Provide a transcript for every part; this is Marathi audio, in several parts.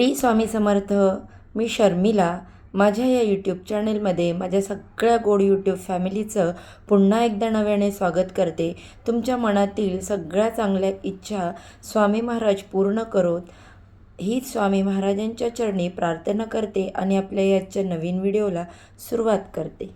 टी स्वामी समर्थ मी शर्मिला. माझ्या या यूट्यूब चॅनेलमध्ये माझ्या सगळ्या गोड यूट्यूब फॅमिलीचं पुन्हा एकदा नव्याने स्वागत करते. तुमच्या मनातील सगळ्या चांगल्या इच्छा स्वामी महाराज पूर्ण करोत. हीच स्वामी महाराजांच्या चरणी प्रार्थना करते आणि आपल्या याच्या नवीन व्हिडिओला सुरुवात करते.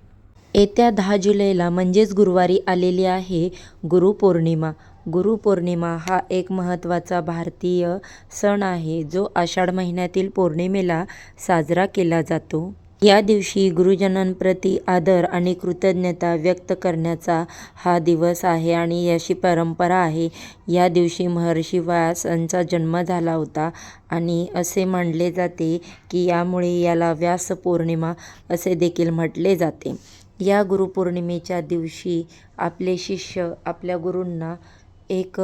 येत्या दहा जुलैला म्हणजेच गुरुवारी आलेली आहे गुरुपौर्णिमा. गुरुपौर्णिमा हा एक महत्त्वाचा भारतीय सण आहे जो आषाढ महिन्यातील पौर्णिमेला साजरा केला जातो. या दिवशी गुरुजनांप्रती आदर आणि कृतज्ञता व्यक्त करण्याचा हा दिवस आहे आणि याची परंपरा आहे. या दिवशी महर्षी व्यास यांचा जन्म झाला होता आणि असे मानले जाते की यामुळे याला व्यास पौर्णिमा असे देखील म्हटले जाते. या गुरुपौर्णिमेच्या दिवशी आपले शिष्य आपल्या गुरूंना एक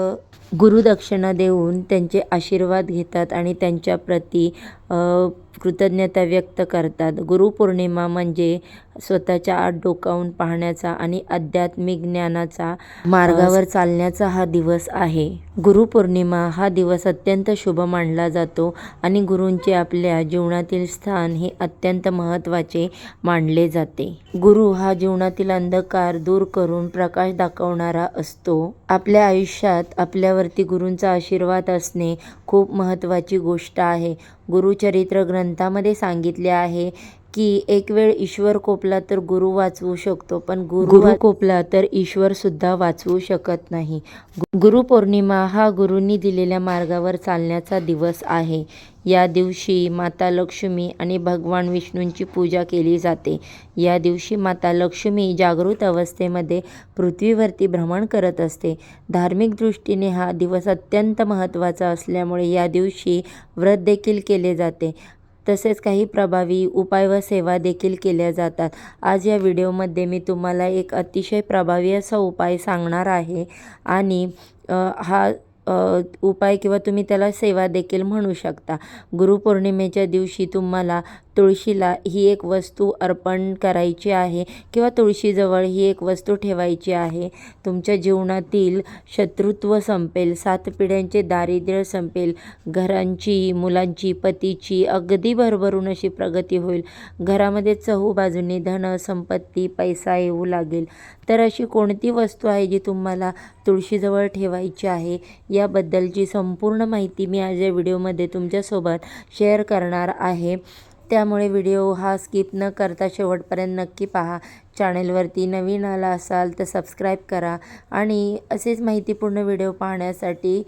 गुरुदक्षिणा देऊन त्यांचे आशीर्वाद घेतात आणि त्यांच्याप्रती कृतज्ञता व्यक्त करतात. गुरुपौर्णिमा म्हणजे स्वतःच्या आत डोकावून पाहण्याचा आणि आध्यात्मिक ज्ञानाचा मार्गावर चालण्याचा हा दिवस आहे. गुरुपौर्णिमा हा दिवस अत्यंत शुभ मानला जातो आणि गुरूंचे आपल्या जीवनातील स्थान हे अत्यंत महत्त्वाचे मानले जाते. गुरु हा जीवनातील अंधकार दूर करून प्रकाश दाखवणारा असतो. आपल्या आयुष्यात आपल्यावरती गुरूंचा आशीर्वाद असणे खूप महत्त्वाची गोष्ट आहे. गुरुचरित्र ग्रंथामध्ये सांगितले आहे की एक वेळ ईश्वर कोपला तर गुरु वाचवू शकतो पण गुरु कोपला तर ईश्वर सुद्धा वाचवू शकत नाही. गुरुपौर्णिमा हा गुरूंनी दिलेल्या मार्गावर चालण्याचा दिवस आहे. या दिवशी माता लक्ष्मी आणि भगवान विष्णूंची पूजा केली जाते. या दिवशी माता लक्ष्मी जागृत अवस्थेमध्ये पृथ्वीवरती भ्रमण करत असते. धार्मिक दृष्टीने हा दिवस अत्यंत महत्त्वाचा असल्यामुळे या दिवशी व्रत देखील केले जाते. तसेच काही प्रभावी उपाय व सेवा देखील केल्या जातात. आज या व्हिडिओमध्ये मी तुम्हाला एक अतिशय प्रभावी असा उपाय सांगणार आहे. आणि हा उपाय किंवा तुम्ही त्याला सेवा देखील म्हणू शकता. गुरुपौर्णिमेच्या दिवशी तुम्हाला तुळशीला ही एक वस्तू अर्पण करायची आहे किंवा तुळशीजवळ ही एक वस्तू ठेवायची आहे. तुमच्या जीवनातील शत्रुत्व संपेल सात पिढ्यांचे दारिद्र्य संपेल घरांची मुलांची पतीची अगदी भरभरून अशी प्रगती होईल. घरामध्ये चहूबाजूने धन संपत्ती पैसा येऊ लागेल. तर अशी कोणती वस्तू आहे जी तुम्हाला तुळशीजवळ ठेवायची आहे? याबद्दलची संपूर्ण माहिती मी आज या व्हिडिओमध्ये तुमच्यासोबत शेअर करणार आहे. त्यामुळे व्हिडिओ हा स्किप न करता शेवटपर्यंत नक्की पहा. चॅनेलवरती नवीन आला असाल तर सबस्क्राईब करा आणि असेच माहितीपूर्ण व्हिडिओ पाहण्यासाठी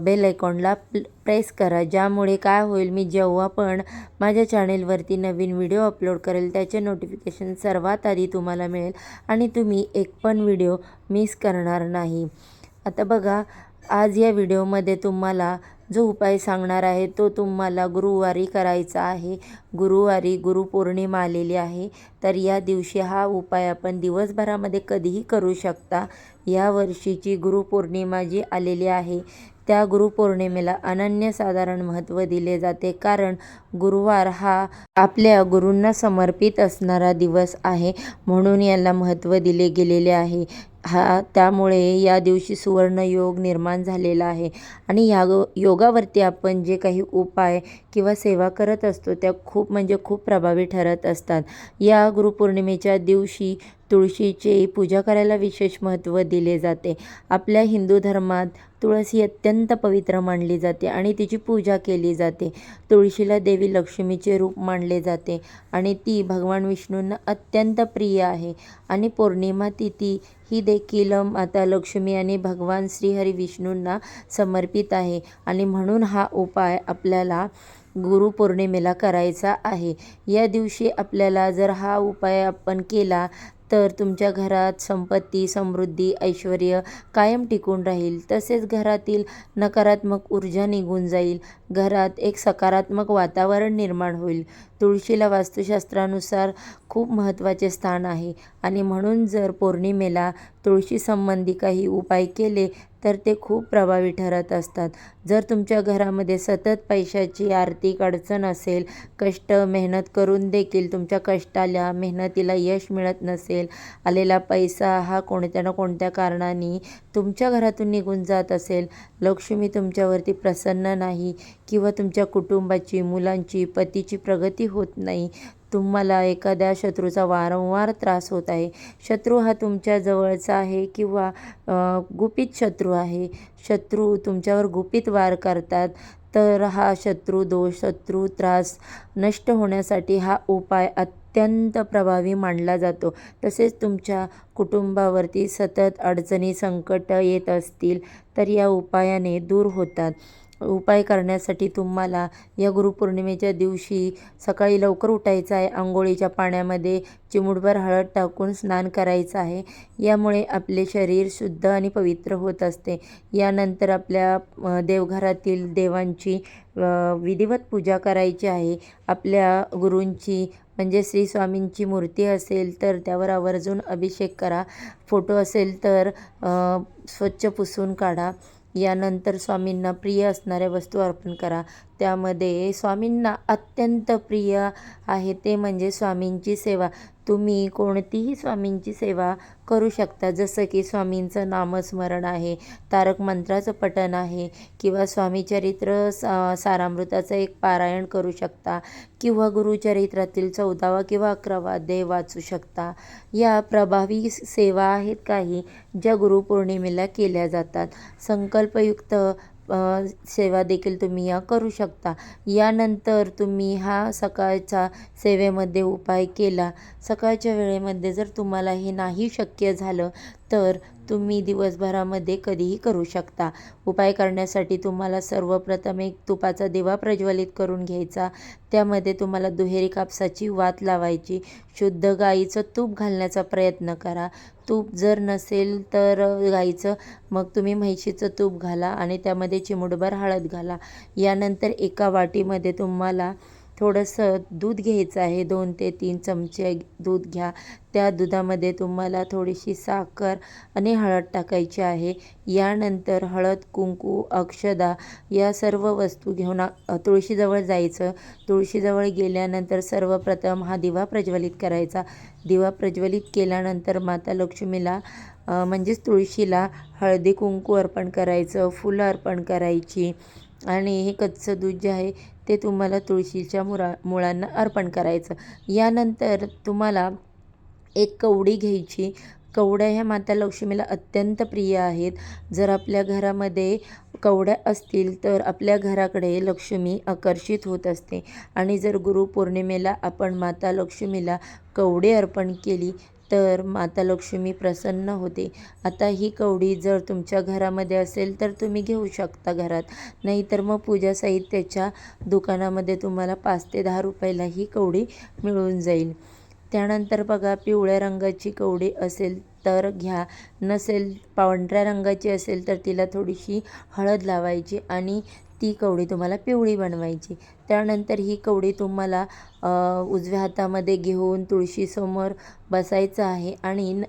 बेल आयकॉनला प्रेस करा. ज्यामुळे काय होईल मी जेव्हा पण माझ्या चॅनेलवरती नवीन व्हिडिओ अपलोड करेल त्याचे नोटिफिकेशन सर्वात आधी तुम्हाला मिळेल आणि तुम्ही एक पण व्हिडिओ मिस करणार नाही. आता बघा आज या व्हिडिओमध्ये तुम्हाला जो उपाय सांगणार आहे तो तुम्हाला गुरुवारी करायचा आहे. गुरुवारी गुरुपौर्णिमा आलेली आहे. तर या दिवशी हा उपाय आपण दिवसभरामध्ये कधीही करू शकता. या वर्षीची गुरुपौर्णिमा जी आलेली आहे त्या गुरुपौर्णिमेला अनन्यसाधारण महत्त्व दिले जाते. कारण गुरुवार हा आपल्या गुरूंना समर्पित असणारा दिवस आहे म्हणून याला महत्त्व दिले गेलेले आहे. हा त्यामुळे या दिवशी सुवर्णयोग निर्माण झालेला आहे. आणि या योगावरती आपण जे काही उपाय किंवा सेवा करत असतो त्या खूप म्हणजे खूप प्रभावी ठरत असतात. या गुरुपौर्णिमेच्या दिवशी तुळशीचे पूजा करायला विशेष महत्त्व दिले जाते. आपल्या हिंदू धर्मात तुळस ही अत्यंत पवित्र मानली जाते आणि तिची पूजा केली जाते. तुळशीला देवी लक्ष्मीचे रूप मानले जाते आणि ती भगवान विष्णूंना अत्यंत प्रिय आहे आणि पौर्णिमा तिथी ही देखील माता लक्ष्मी आणि भगवान श्रीहरी विष्णूंना समर्पित आहे आणि म्हणून हा उपाय आपल्याला गुरुपौर्णिमेला करायचा आहे. या दिवशी आपल्याला जर हा उपाय आपण केला तर तुमच्या घरात संपत्ती समृद्धी ऐश्वर कायम टिकून राहील. तसेच घरातील नकारात्मक ऊर्जा निघून जाईल. घरात एक सकारात्मक वातावरण निर्माण होईल. तुळशीला वास्तुशास्त्रानुसार खूप महत्त्वाचे स्थान आहे. आणि म्हणून जर पौर्णिमेला तुळशीसंबंधी काही उपाय केले तर ते खूप प्रभावी ठरत असतात. जर तुमच्या घरामध्ये सतत पैशाची आर्थिक अडचण असेल कष्ट मेहनत करून देखील तुमच्या कष्टाला मेहनतीला यश मिळत नसेल आलेला पैसा हा कोणत्या ना कोणत्या कारणाने तुमच्या घरातून निघून जात असेल लक्ष्मी तुमच्यावरती प्रसन्न नाही किंवा तुमच्या कुटुंबाची मुलांची पतीची प्रगती होत नाही तुम्हाला एखाद्या शत्रूचा वारंवार त्रास होत आहे. शत्रू हा तुमच्या जवळचा आहे किंवा गुपित शत्रू आहे. शत्रू तुमच्यावर गुपित वार करतात. तर हा शत्रू दोष शत्रू त्रास नष्ट होण्यासाठी हा उपाय अत्यंत प्रभावी मानला जातो. तसेच तुमच्या कुटुंबावरती सतत अडचणी संकट येत असतील तर या उपायाने दूर होतात. उपाय करण्यासाठी तुम्हाला या गुरुपौर्णिमेच्या दिवशी सकाळी लवकर उठायचं आहे. आंघोळीच्या पाण्यामध्ये चिमूटभर हळद टाकून स्नान करायचं आहे. यामुळे आपले शरीर शुद्ध आणि पवित्र होत असते. यानंतर आपल्या देवघरातील देवांची विधिवत पूजा करायची आहे. आपल्या गुरूंची म्हणजे श्री स्वामींची मूर्ती असेल तर त्यावर आवर्जून अभिषेक करा. फोटो असेल तर स्वच्छ पुसून काढा. यानंतर स्वामींना प्रिय असणाऱ्या वस्तू अर्पण करा. त्यामध्ये स्वामींना अत्यंत प्रिय आहे ते म्हणजे स्वामींची सेवा. तुम्ही कोणतीही स्वामींची सेवा करू शकता. जसं की स्वामींचं नामस्मरण आहे तारक मंत्राचं पठण आहे किंवा स्वामीचरित्र सा सारामृताचं एक पारायण करू शकता किंवा गुरुचरित्रातील चौदावा किंवा अकरावा अध्याय वाचू शकता. या प्रभावी सेवा आहेत काही ज्या गुरुपौर्णिमेला केल्या जातात. संकल्पयुक्त सेवा देखील तुम्ही या करू शकता. यानंतर तुम्ही हा सकाळचा सेवेमध्ये उपाय केला. सकाळच्या वेळेमध्ये जर तुम्हाला हे नाही शक्य झालं तर तुम्ही दिवसभरामध्ये कधीही करू शकता. उपाय करण्यासाठी तुम्हाला सर्वप्रथम एक तुपाचा दिवा प्रज्वलित करून घ्यायचा. त्यामध्ये तुम्हाला दुहेरी कापसाची वात लावायची. शुद्ध गाईचं तूप घालण्याचा प्रयत्न करा. तूप जर नसेल तर गाईचं मग तुम्ही म्हैशीचं तूप घाला आणि त्यामध्ये चिमूटभर हळद घाला. यानंतर एका वाटीमध्ये तुम्हाला थोडंसं दूध घ्यायचं आहे. दोन ते तीन चमचे दूध घ्या. त्या दुधामध्ये तुम्हाला थोडीशी साखर आणि हळद टाकायची आहे. यानंतर हळद कुंकू अक्षदा या सर्व वस्तू घेऊन तुळशीजवळ जायचं. तुळशीजवळ गेल्यानंतर सर्वप्रथम हा दिवा प्रज्वलित करायचा. दिवा प्रज्वलित केल्यानंतर माता लक्ष्मीला म्हणजेच तुळशीला हळदी कुंकू अर्पण करायचं फुलं अर्पण करायची. आणि हे कच्चं दूध जे आहे ते तुम्हाला तुळशीच्या मुळा मुळांना अर्पण करायचं. यानंतर तुम्हाला एक कवडी घ्यायची. कवड्या ह्या माता लक्ष्मीला अत्यंत प्रिय आहेत. जर आपल्या घरामध्ये कवड्या असतील तर आपल्या घराकडे लक्ष्मी आकर्षित होत असते. आणि जर गुरुपौर्णिमेला आपण माता लक्ष्मीला कवडे अर्पण केली तर माता लक्ष्मी प्रसन्न होते. आता ही कवडी जर तुमच्या घरामध्ये असेल तर तुम्ही घेऊ शकता घरात. नाहीतर मग पूजा साहित्याच्या दुकानामध्ये तुम्हाला पाच ते दहा रुपयाला ही कवडी मिळून जाईल. त्यानंतर बघा पिवळ्या रंगाची कवडी असेल तर घ्या. नसेल पांढऱ्या रंगाची असेल तर तिला थोडीशी हळद लावायची आणि ती कवडी तुम्हाला पिवळी बनवायची. त्यानंतर ही कवडी तुम्हाला उजव्या हातामध्ये घेऊन तुळशीसमोर बसायचं आहे. आणि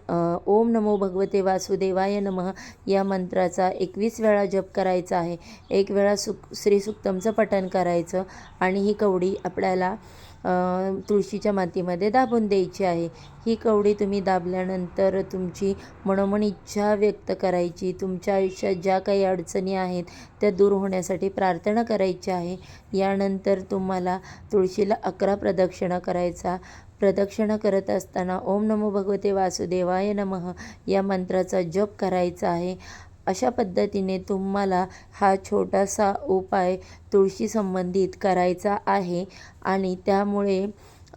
ओम नमो भगवते वासुदेवाय नमः या मंत्राचा एकवीस वेळा जप करायचा आहे. एक वेळा सुक श्रीसुक्तमचं पठण करायचं आणि ही कवडी आपल्याला तुळशीच्या मातीमध्ये दाबून द्यायची आहे. ही कवडी तुम्ही दाबल्यानंतर तुमची मनोमन इच्छा व्यक्त करायची. तुमच्या आयुष्यात ज्या काही अडचणी आहेत त्या दूर होण्यासाठी प्रार्थना करायची आहे. यानंतर तर तुम्हाला तुळशीला अकरा प्रदक्षिणा करायचा. प्रदक्षिणा करत असताना ओम नमो भगवते वासुदेवाय नमः या मंत्राचा जप करायचा आहे. अशा पद्धतीने तुम्हाला हा छोटासा उपाय तुळशी संबंधित करायचा आहे आणि त्यामुळे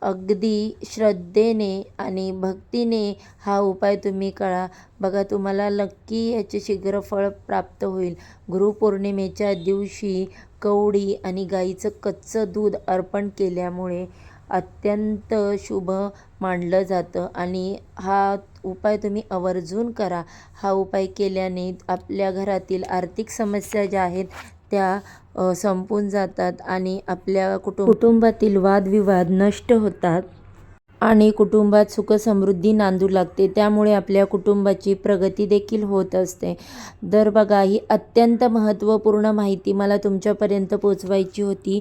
अगदी श्रद्धेने आणि भक्तीने हा उपाय तुम्ही करा. बघा तुम्हाला नक्की याचे शीघ्र फळ प्राप्त होईल. गुरुपौर्णिमेच्या दिवशी कवडी आणि गाईचं कच्चं दूध अर्पण केल्यामुळे अत्यंत शुभ मानलं जातं आणि हा उपाय तुम्ही आवर्जून करा. हा उपाय केल्याने आपल्या घरातील आर्थिक समस्या ज्या आहेत त्या संपून जातात आणि आपल्या कुटुंब कुटुंबातील वादविवाद नष्ट होतात. आणि कुटुंबात सुखसमृद्धी नांदू लागते. त्यामुळे आपल्या कुटुंबाची प्रगती देखील होत असते. तर बघा ही अत्यंत महत्त्वपूर्ण माहिती मला तुमच्यापर्यंत पोचवायची होती.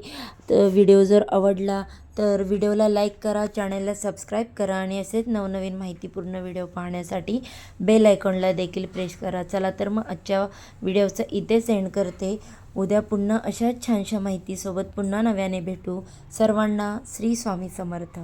तर व्हिडिओ जर आवडला तर व्हिडिओला लाईक करा चॅनलला सबस्क्राईब करा आणि असेच नवनवीन माहितीपूर्ण व्हिडिओ पाहण्यासाठी बेल आयकॉनला देखील प्रेस करा. चला तर मग आजच्या व्हिडिओचं इथे सेंड करते. उद्या पुन्हा अशाच छानशा माहितीसोबत पुन्हा नव्याने भेटू. सर्वांना श्री स्वामी समर्थ.